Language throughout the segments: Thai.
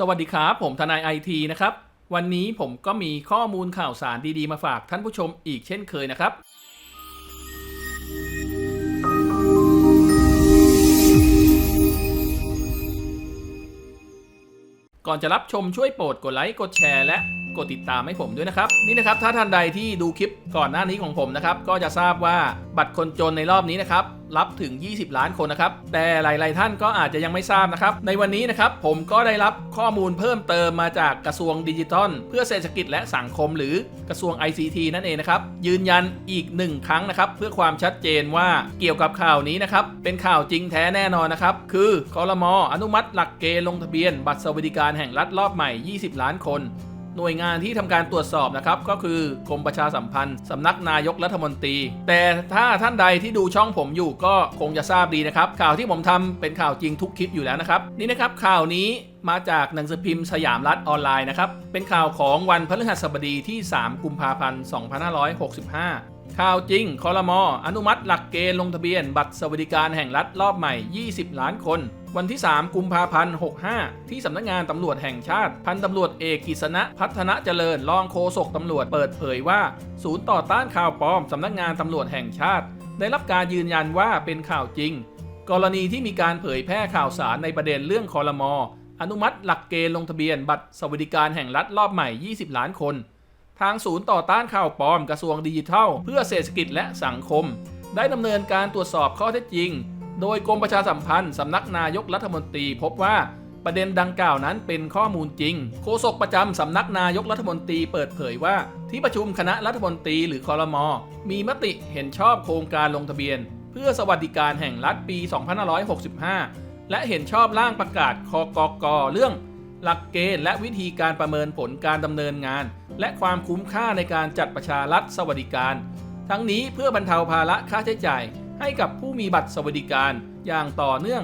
สวัสดีครับ ผมทนายไอทีนะครับ วันนี้ผมก็มีข้อมูลข่าวสารดีๆ มาฝากท่านผู้ชมอีกเช่นเคยนะครับ ก่อนจะรับชมช่วยโปรดกดไลค์กดแชร์และกดติดตามให้ผมด้วยนะครับ นี่นะครับถ้าท่านใดที่ดูคลิปก่อนหน้านี้ของผมนะครับ ก็จะทราบว่าบัตรคนจนในรอบนี้นะครับ รับถึง 20 ล้านคนนะครับ แต่หลาย ๆ ท่านก็อาจจะยังไม่ทราบนะครับ ในวันนี้นะครับผมก็ได้รับข้อมูลเพิ่มเติมมาจากกระทรวงดิจิทัล เพื่อเศรษฐกิจและสังคมหรือกระทรวง ICT นั่นเองนะครับ ยืนยันอีกหนึ่งครั้งนะครับ เพื่อความชัดเจนว่าเกี่ยวกับข่าวนี้นะครับ เป็นข่าวจริงแท้แน่นอนนะครับ คือคอรมออนุมัติหลักเกณฑ์ลงทะเบียน บัตรสวัสดิการแห่งรัฐรอบใหม่ 20 ล้านคน หน่วยงานที่ทำการตรวจสอบนะครับก็คือกรมประชาสัมพันธ์สำนักนายกรัฐมนตรี แต่ถ้าท่านใดที่ดูช่องผมอยู่ก็คงจะทราบดีนะครับข่าวที่ผมทำเป็นข่าวจริงทุกคลิปอยู่แล้วนะครับนี่นะครับข่าวนี้มาจากหนังสือพิมพ์สยามรัฐออนไลน์นะครับเป็นข่าวของวันพฤหัสบดีที่ 3 กุมภาพันธ์ 2565ข่าวจริง คอรมออนุมัติหลักเกณฑ์ลงทะเบียน บัตรสวัสดิการแห่งรัฐรอบใหม่ 20 ล้านคน วันที่ 3 กุมภาพันธ์ 65 ที่สำนักงานตำรวจแห่งชาติ พันตำรวจเอกกิษณะพัฒนาเจริญรองโฆษกตำรวจเปิดเผยว่า ศูนย์ต่อต้านข่าวปลอมสำนักงานตำรวจแห่งชาติ ได้รับการยืนยันว่าเป็นข่าวจริง กรณีที่มีการเผยแพร่ข่าวสารในประเด็นเรื่องคอรมออนุมัติหลักเกณฑ์ลงทะเบียนบัตรสวัสดิการแห่งรัฐรอบใหม่ 20 ล้านคน ทางศูนย์ต่อต้านข่าวปลอมกระทรวงดิจิทัล เพื่อเศรษฐกิจและสังคม ได้ดำเนินการตรวจสอบข้อเท็จจริง โดยกรมประชาสัมพันธ์สำนักนายกรัฐมนตรีพบว่าประเด็นดังกล่าวนั้นเป็นข้อมูลจริง โฆษกประจำสำนักนายกรัฐมนตรีเปิดเผยว่า ที่ประชุมคณะรัฐมนตรีหรือคอรมอมีมติเห็นชอบโครงการลงทะเบียน เพื่อสวัสดิการแห่งรัฐปี 2565 และเห็นชอบร่างประกาศคกกเรื่อง หลักเกณฑ์และวิธีการประเมินผลการดำเนินงาน และความคุ้มค่าในการจัดประชารัฐสวัสดิการ ทั้งนี้เพื่อบรรเทาภาระค่าใช้จ่าย ให้กับผู้มีบัตรสวัสดิการอย่างต่อเนื่อง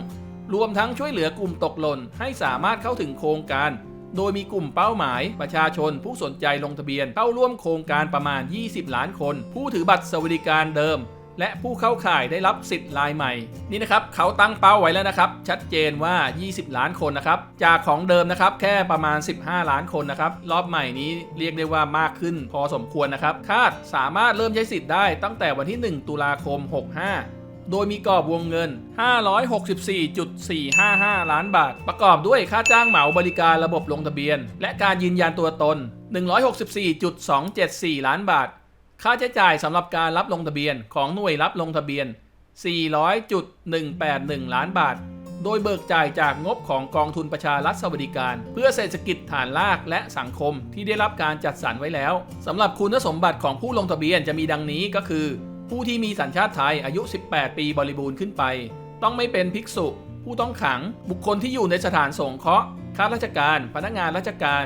รวมทั้งช่วยเหลือกลุ่มตกหล่นให้สามารถเข้าถึงโครงการ โดยมีกลุ่มเป้าหมายประชาชนผู้สนใจลงทะเบียนเข้าร่วมโครงการประมาณ 20 ล้านคน ผู้ถือบัตรสวัสดิการเดิม และผู้เข้าข่ายได้รับสิทธิ์รายใหม่ นี่นะครับเขาตั้งเป้าไว้แล้วนะครับ ชัดเจนว่า 20 ล้านคนนะครับ จากของเดิมนะครับแค่ประมาณ 15 ล้านคนนะครับ รอบใหม่นี้เรียกได้ว่ามากขึ้นพอสมควรนะครับ คาดสามารถเริ่มใช้สิทธิ์ได้ตั้งแต่วันที่ 1 ตุลาคม 65โดยมีกรอบวงเงิน 564.455 ล้านบาท ประกอบด้วยค่าจ้างเหมาบริการระบบลงทะเบียน และการยืนยันตัวตน 164.274 ล้านบาท ค่าใช้จ่ายสำหรับการรับลงทะเบียนของหน่วยรับลงทะเบียน 400.181 ล้านบาท โดยเบิกจ่ายจากงบของกองทุนประชารัฐสวัสดิการ เพื่อเศรษฐกิจฐานรากและสังคมที่ได้รับการจัดสรรไว้แล้วสำหรับคุณสมบัติของผู้ลงทะเบียนจะมีดังนี้ก็คือ ผู้ที่มีสัญชาติไทยอายุ 18 ปีบริบูรณ์ขึ้นไป ต้องไม่เป็นภิกษุ ผู้ต้องขัง บุคคลที่อยู่ในสถานสงเคราะห์ข้าราชการ พนักงานราชการ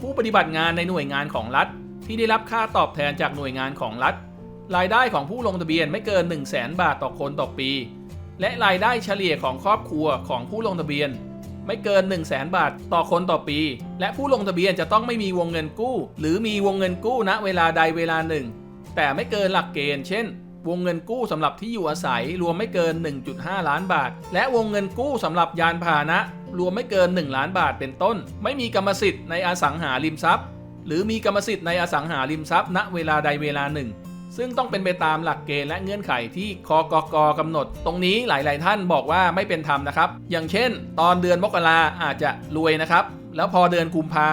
ผู้ปฏิบัติงานในหน่วยงานของรัฐ ที่ได้รับค่าตอบแทนจากหน่วยงานของรัฐ รายได้ของผู้ลงทะเบียนไม่เกิน 1 0 0 0 0แบาทต่อคนต่อปี และรายได้เฉลี่ยของครอบครัวของผู้ลงทะเบียน ไม่เกิน 1 0 0 0 0แบาทต่อคนต่อปี และผู้ลงทะเบียนจะต้องไม่มีวงเงินกู้ หรือมีวงเงินกู้ณเวลาใดเวลาหนึ่ง แต่ไม่เกินหลักเกณฑ์เช่นวงเงินกู้สำหรับที่อยู่อาศัยรวมไม่เกิน 1.5 ล้านบาท และวงเงินกู้สำหรับยานพาหนะ รวมไม่เกิน 1 ล้านบาทเป็นต้น ไม่มีกรรมสิทธิ์ในอสังหาริมทรัพย์ หรือมีกรรมสิทธิ์ในอสังหาริมทรัพย์ ณเวลาใดเวลาหนึ่ง ซึ่งต้องเป็นไปตามหลักเกณฑ์และเงื่อนไขที่คกกกำหนด ตรงนี้หลาย ๆ ท่านบอกว่าไม่เป็นธรรมนะครับ อย่างเช่น ตอนเดือนมกราอาจจะรวยนะครับ แล้วพอเดือนกุมภา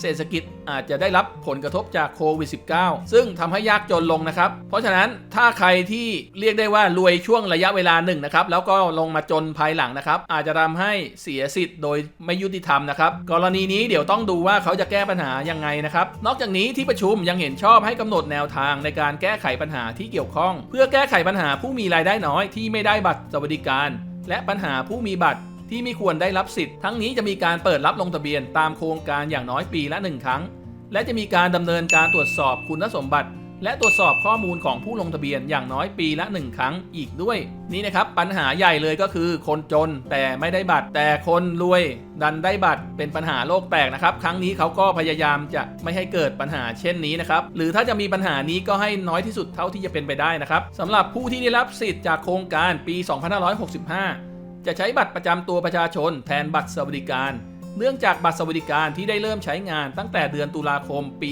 เศรษฐกิจอาจจะได้รับผลกระทบจากโควิด -19 ซึ่งทำให้ยากจนลงนะครับ เพราะฉะนั้นถ้าใครที่เรียกได้ว่ารวยช่วงระยะเวลาหนึ่งนะครับ แล้วก็ลงมาจนภายหลังนะครับ อาจจะทำให้เสียสิทธิ์โดยไม่ยุติธรรมนะครับ กรณีนี้เดี๋ยวต้องดูว่าเขาจะแก้ปัญหายังไงนะครับ นอกจากนี้ที่ประชุมยังเห็นชอบให้กำหนดแนวทางในการแก้ไขปัญหาที่เกี่ยวข้อง เพื่อแก้ไขปัญหาผู้มีรายได้น้อยที่ไม่ได้บัตรสวัสดิการ และปัญหาผู้มีบัตร ที่ไม่ควรได้รับสิทธิ์ ทั้งนี้จะมีการเปิดรับลงทะเบียนตามโครงการอย่างน้อยปีละหนึ่งครั้ง และจะมีการดำเนินการตรวจสอบคุณสมบัติ และตรวจสอบข้อมูลของผู้ลงทะเบียนอย่างน้อยปีละ 1 ครั้งอีกด้วย นี่นะครับปัญหาใหญ่เลยก็คือ คนจนแต่ไม่ได้บัตร แต่คนรวย ดันได้บัตรเป็นปัญหาโลกแตกนะครับ ครั้งนี้เขาก็พยายามจะไม่ให้เกิดปัญหาเช่นนี้นะครับหรือถ้าจะมีปัญหานี้ก็ให้น้อยที่สุดเท่าที่จะเป็นไปได้นะครับสำหรับผู้ที่ได้รับสิทธิ์จากโครงการปี 2565 จะใช้บัตรประจำตัวประชาชนแทนบัตรสวัสดิการ เนื่องจากบัตรสวัสดิการที่ได้เริ่มใช้งานตั้งแต่เดือนตุลาคมปี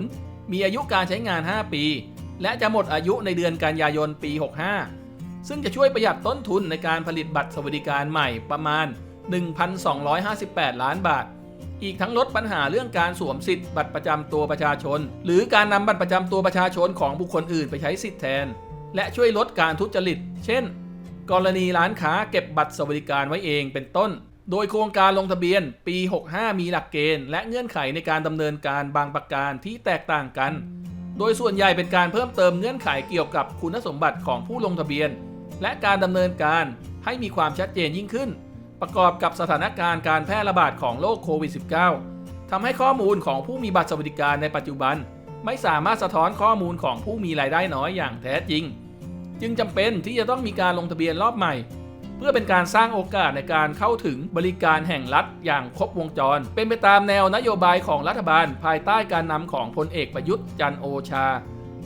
60 มีอายุการใช้งาน 5 ปี และจะหมดอายุในเดือนกันยายนปี 65 ซึ่งจะช่วยประหยัดต้นทุนในการผลิตบัตรสวัสดิการใหม่ประมาณ 1,258 ล้านบาท อีกทั้งลดปัญหาเรื่องการสวมสิทธิ์บัตรประจำตัวประชาชน หรือการนำบัตรประจำตัวประชาชนของบุคคลอื่นไปใช้สิทธิ์แทน และช่วยลดการทุจริต เช่น กรณีร้านค้าเก็บบัตรสวัสดิการไว้เองเป็นต้น โดยโครงการลงทะเบียนปี 65 มีหลักเกณฑ์ และเงื่อนไขในการดำเนินการบางประการที่แตกต่างกัน โดยส่วนใหญ่เป็นการเพิ่มเติมเงื่อนไขเกี่ยวกับคุณสมบัติของผู้ลงทะเบียน และการดำเนินการให้มีความชัดเจนยิ่งขึ้น ประกอบกับสถานการณ์การแพร่ระบาดของโรคโควิด -19 ทำให้ข้อมูลของผู้มีบัตรสวัสดิการในปัจจุบัน ไม่สามารถสะท้อนข้อมูลของผู้มีรายได้น้อยอย่างแท้จริง จึงจำเป็นที่จะต้องมีการลงทะเบียนรอบใหม่ เพื่อเป็นการสร้างโอกาสในการเข้าถึงบริการแห่งรัฐอย่างครบวงจร เป็นไปตามแนวนโยบายของรัฐบาล ภายใต้การนำของพลเอกประยุทธ์จันโอชา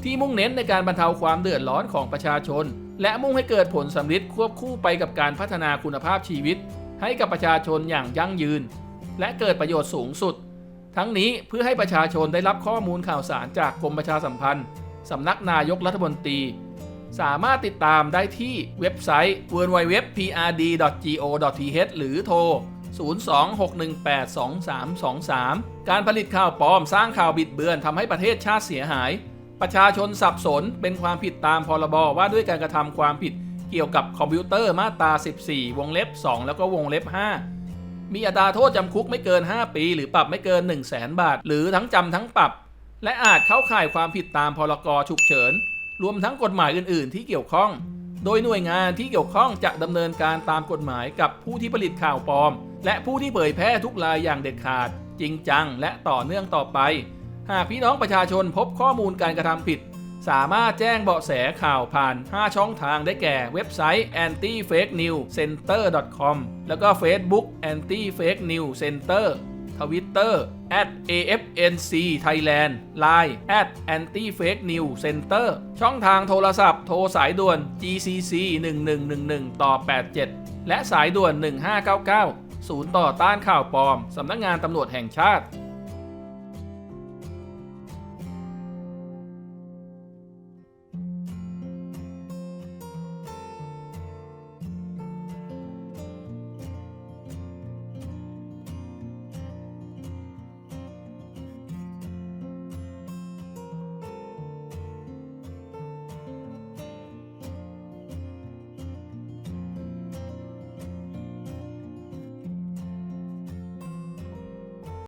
ที่มุ่งเน้นในการบรรเทาความเดือดร้อนของประชาชน และมุ่งให้เกิดผลสำลิดควบคู่ไปกับการพัฒนาคุณภาพชีวิต ให้กับประชาชนอย่างยั่งยืน และเกิดประโยชน์สูงสุด ทั้งนี้เพื่อให้ประชาชนได้รับข้อมูลข่าวสารจากกรมประชาสัมพันธ์สำนักนายกรัฐมนตรี สามารถติดตามได้ที่เว็บไซต์ www.prd.go.th หรือโทร 026182323 การผลิตข่าวปลอมสร้างข่าวบิดเบือนทำให้ประเทศชาติเสียหาย ประชาชนสับสนเป็นความผิดตามพรบว่าด้วยการกระทำความผิดเกี่ยวกับคอมพิวเตอร์มาตรา 14 วงเล็บ 2 แล้วก็วงเล็บ 5 มีอัตราโทษจำคุกไม่เกิน 5 ปี หรือปรับไม่เกิน 1 0 0 0 0แบาท หรือทั้งจำทั้งปรับ และอาจเข้าข่ายความผิดตามพรกฉุกเฉิน รวมทั้งกฎหมายอื่น ๆ ที่เกี่ยวข้อง โดยหน่วยงานที่เกี่ยวข้องจะดำเนินการตามกฎหมายกับผู้ที่ผลิตข่าวปลอม และผู้ที่เผยแพร่ทุกรายอย่างเด็ดขาด จริงจัง และต่อเนื่องต่อไป หากพี่น้องประชาชนพบข้อมูลการกระทำผิด สามารถแจ้งเบาะแสข่าวผ่าน 5 ช่องทางได้แก่เว็บไซต์ anti fake news center com แล้วก็ Facebook anti fake news center Twitter at afnc thailand Line at anti fake news center ช่องทางโทรศัพท์โทรสายด่วน gcc 1111ต่อ87 และสายด่วน 1599 ศูนย์ต่อต้านข่าวปลอม สำนักงานตำรวจแห่งชาติ